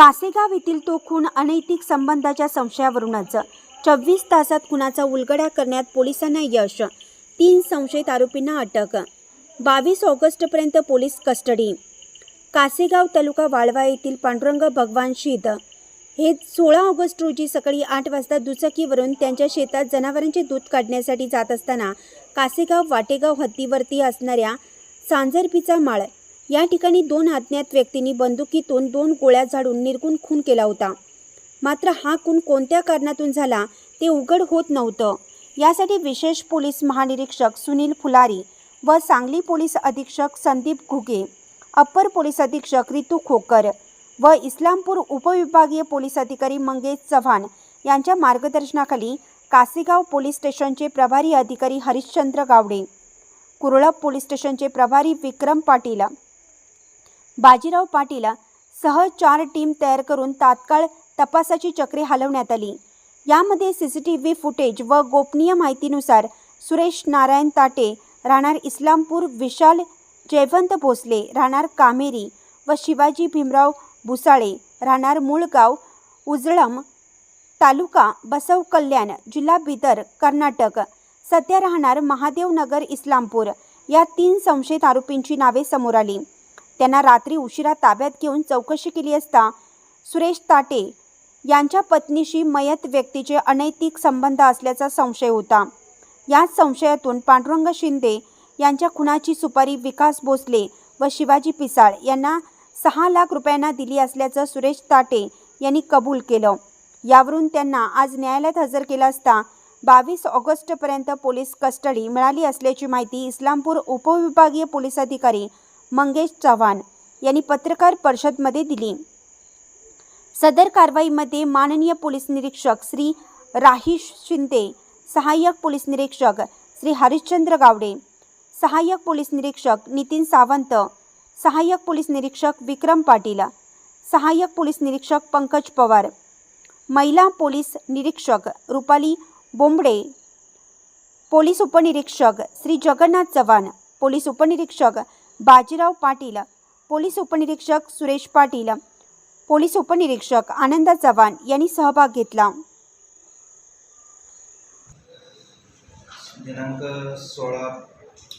कासेगाव येथील तो खून अनैतिक संबंधाच्या संशयावरूनच. चोवीस तासात खुनाचा उलगडा करण्यात पोलिसांना यश. तीन संशयित आरोपींना अटक. बावीस ऑगस्टपर्यंत पोलीस कस्टडी. कासेगाव तालुका वाळवा येथील पांडुरंग भगवान शीद. हे सोळा ऑगस्ट रोजी सकाळी आठ वाजता दुचाकीवरून त्यांच्या शेतात जनावरांचे दूध काढण्यासाठी जात असताना कासेगाव वाटेगाव हद्दीवरती असणाऱ्या सांजरपीचा माळ या ठिकाणी दोन अज्ञात व्यक्तींनी बंदुकीतून दोन गोळ्या झाडून निर्गुण खून केला होता. मात्र हा खून कोणत्या कारणातून झाला ते उघड होत नव्हतं. यासाठी विशेष पोलीस महानिरीक्षक सुनील फुलारी व सांगली पोलीस अधीक्षक संदीप घुगे अप्पर पोलीस अधीक्षक रितू खोकर व इस्लामपूर उपविभागीय पोलीस अधिकारी मंगेश चव्हाण यांच्या मार्गदर्शनाखाली कासेगाव पोलीस स्टेशनचे प्रभारी अधिकारी हरिश्चंद्र गावडे कुरळप पोलीस स्टेशनचे प्रभारी विक्रम पाटील बाजीराव पाटील सह चार टीम तयार करून तात्काळ तपासाची चक्रे हलवण्यात आली. यामध्ये C C T V footage व गोपनीय माहितीनुसार सुरेश नारायण ताटे राहणार इस्लामपूर विशाल जयवंत भोसले राहणार कामेरी व शिवाजी भीमराव भुसाळे राहणार मूळगाव उजळम तालुका बसव कल्याण जिल्हा बिदर कर्नाटक. सध्या राहणार महादेवनगर इस्लामपूर. या तीन संशयित आरोपींची नावे समोर आली. त्यांना रात्री उशिरा ताब्यात घेऊन चौकशी केली असता सुरेश ताटे यांच्या पत्नीशी मयत व्यक्तीचे अनैतिक संबंध असल्याचा संशय होता. याच संशयातून पांडुरंग शिंदे यांच्या खुनाची सुपारी विकास भोसले व शिवाजी पिसाळ यांना सहा लाख रुपयांना दिली असल्याचं सुरेश ताटे यांनी कबूल केलं. यावरून त्यांना आज न्यायालयात हजर केलं असता बावीस ऑगस्टपर्यंत पोलीस कस्टडी मिळाली असल्याची माहिती इस्लामपूर उपविभागीय पोलीस अधिकारी मंगेश चव्हाण यांनी पत्रकार परिषदमध्ये दिली. सदर कारवाईमध्ये माननीय पोलीस निरीक्षक श्री राहिश शिंदे सहाय्यक पोलीस निरीक्षक श्री हरिश्चंद्र गावडे सहाय्यक पोलीस निरीक्षक नितीन सावंत सहाय्यक पोलीस निरीक्षक विक्रम पाटील सहाय्यक पोलीस निरीक्षक पंकज पवार महिला पोलीस निरीक्षक रुपाली बोंबडे पोलीस उपनिरीक्षक श्री जगन्नाथ चव्हाण पोलीस उपनिरीक्षक बाजीराव पाटील पोलीस उपनिरीक्षक सुरेश पाटील पोलीस उपनिरीक्षक आनंद चव्हाण यांनी सहभाग घेतला. दिनांक सोळा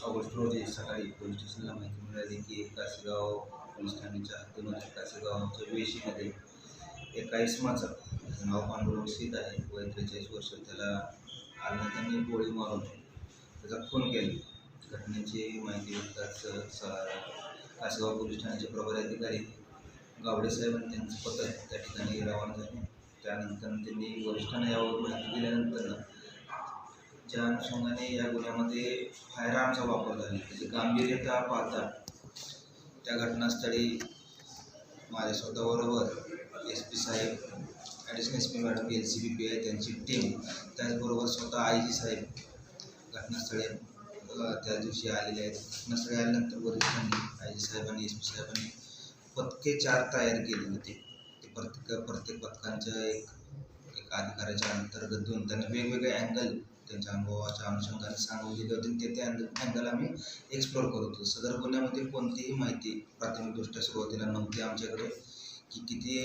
ऑगस्ट रोजी सकाळी पोलीस स्टेशनला माहिती मिळाली की कासेगाव पोलीस ठाण्याच्या हद्दीमध्ये कासेगावच्या वेशीमध्ये एका इसमाचं नाव पांडुरंग सीत आहे. वय त्रेचाळीस वर्ष. त्याला त्यांनी गोळी मारून त्याचा खून केला. घटनेची माहिती घेताच स- कासेगाव पोलीस ठाण्याचे प्रभारी अधिकारी गावडे साहेब आणि त्यांचं पथक त्या ठिकाणी रवाना झाले. त्यानंतर त्यांनी वरिष्ठांना यावर माहिती दिल्यानंतर ज्या अनुषंगाने या गुन्ह्यामध्ये फायरआर्मचा वापर झाला. त्याची गांभीर्यता पाहता त्या घटनास्थळी माझ्या स्वतःबरोबर S P Saheb additional S P madam L C B P I त्यांची टीम त्याचबरोबर स्वतः आय जी साहेब घटनास्थळी त्या दिवशी आलेले आहेत. घटनास्थळी आल्यानंतर वरिष्ठांनी आय जी साहेबांनी एस पी साहेबांनी पथके चार तयार केले होते. ते प्रत्येक प्रत्येक पथकांच्या एक एक अधिकाऱ्याच्या अंतर्गत घेऊन त्यांना वेगवेगळे अँगल त्यांच्या अनुभवाच्या अनुषंगाने सांगून दिले होते. आणि ते ते अँगल आम्ही एक्सप्लोर करत होतो. सदर गुन्ह्यामध्ये कोणतीही माहिती प्राथमिकदृष्ट्या सुरुवातीला नव्हती आमच्याकडे. की किती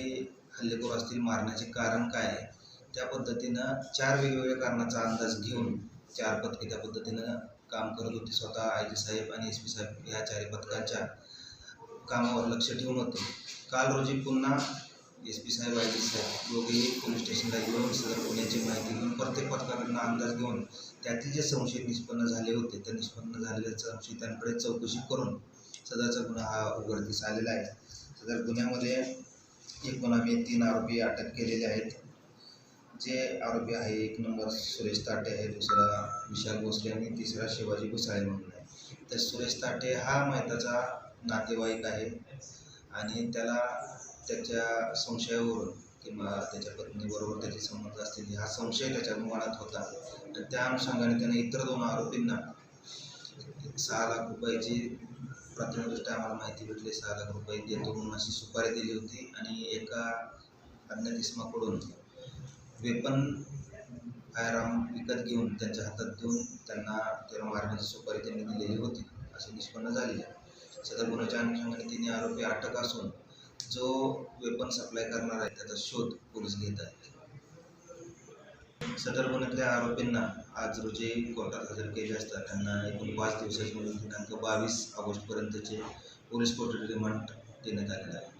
हल्लेखोर असतील मारण्याचे कारण काय आहे त्या पद्धतीनं चार वेगवेगळ्या कारणाचा अंदाज घेऊन चार पथके त्या पद्धतीनं काम करत होते स्वतः आय जी साहेब आणि एस पी साहेब या चारी पथकांच्या कामावर लक्ष ठेवून होते. काल रोजी पुन्हा एस पी साहेब आय जी साहेब दोघेही पोलीस स्टेशनला येऊन सदर गुन्ह्याची माहिती घेऊन प्रत्येक पथकाकडनं अंदाज घेऊन त्यातील जे संशयित निष्पन्न झाले होते त्या निष्पन्न झालेल्या संशयितांकडे चौकशी करून सदरचा गुन्हा हा उघडकीस आलेला आहे. सदर गुन्ह्यामध्ये एकूण आम्ही तीन आरोपी अटक केलेले आहेत. जे आरोपी आहे एक नंबर सुरेश ताटे आहे दुसरा विशाल भोसले आणि तिसरा शिवाजी भुसाळे म्हणून आहे. तर सुरेश ताटे हा मैताचा नातेवाईक आहे आणि त्याला त्याच्या संशयावरून किंवा त्याच्या पत्नीबरोबर त्याचे संबंध असतील हा संशय त्याच्या मनात होता. तर त्या अनुषंगाने त्याने इतर दोन आरोपींना सहा लाख रुपयाची प्राथमिकदृष्ट्या आम्हाला माहिती भेटली. सहा लाख रुपये देतो म्हणून अशी सुपारी दिली होती आणि एका अज्ञात इसमाकडून वेपन फायरआर्म विकत घेऊन त्यांच्या हातात देऊन त्यांना त्याला मारण्याची सुपारी त्यांनी दिलेली होती. असे निष्पन्न झाले आहे. सदर गुन्ह्याच्या अनुषंगाने तिने आरोपी अटक असून जो वेपन सप्लाय करणार आहे त्याचा शोध पोलीस घेत आहेत. सदर गुन्ह्यातल्या आरोपींना आज रोजी कोर्टात हजर केले असता त्यांना एकूण पाच दिवसाची दिनांक बावीस ऑगस्टपर्यंतचे पोलीस कोठडी रिमांड देण्यात आलेला आहे.